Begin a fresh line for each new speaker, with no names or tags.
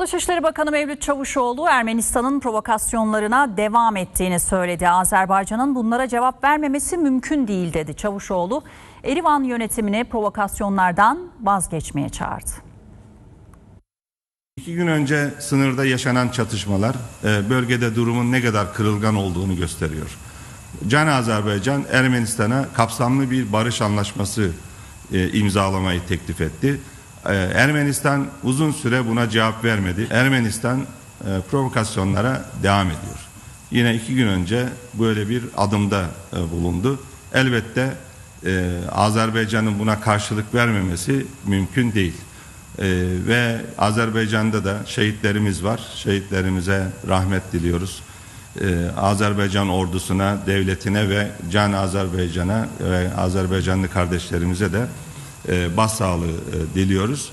Dışişleri Bakanı Mevlüt Çavuşoğlu Ermenistan'ın provokasyonlarına devam ettiğini söyledi. Azerbaycan'ın bunlara cevap vermemesi mümkün değil dedi. Çavuşoğlu, Erivan yönetimini provokasyonlardan vazgeçmeye çağırdı.
İki gün önce sınırda yaşanan çatışmalar e, bölgede durumun ne kadar kırılgan olduğunu gösteriyor. Can Azerbaycan Ermenistan'a kapsamlı bir barış anlaşması e, imzalamayı teklif etti. E, Ermenistan uzun süre buna cevap vermedi. Ermenistan e, provokasyonlara devam ediyor. Yine iki gün önce böyle bir adımda e, bulundu. Elbette e, Azerbaycan'ın buna karşılık vermemesi mümkün değil. Ee, ve Azerbaycan'da da şehitlerimiz var. Şehitlerimize rahmet diliyoruz. Ee, Azerbaycan ordusuna, devletine ve Can Azerbaycan'a ve Azerbaycanlı kardeşlerimize de e, başsağlığı e, diliyoruz.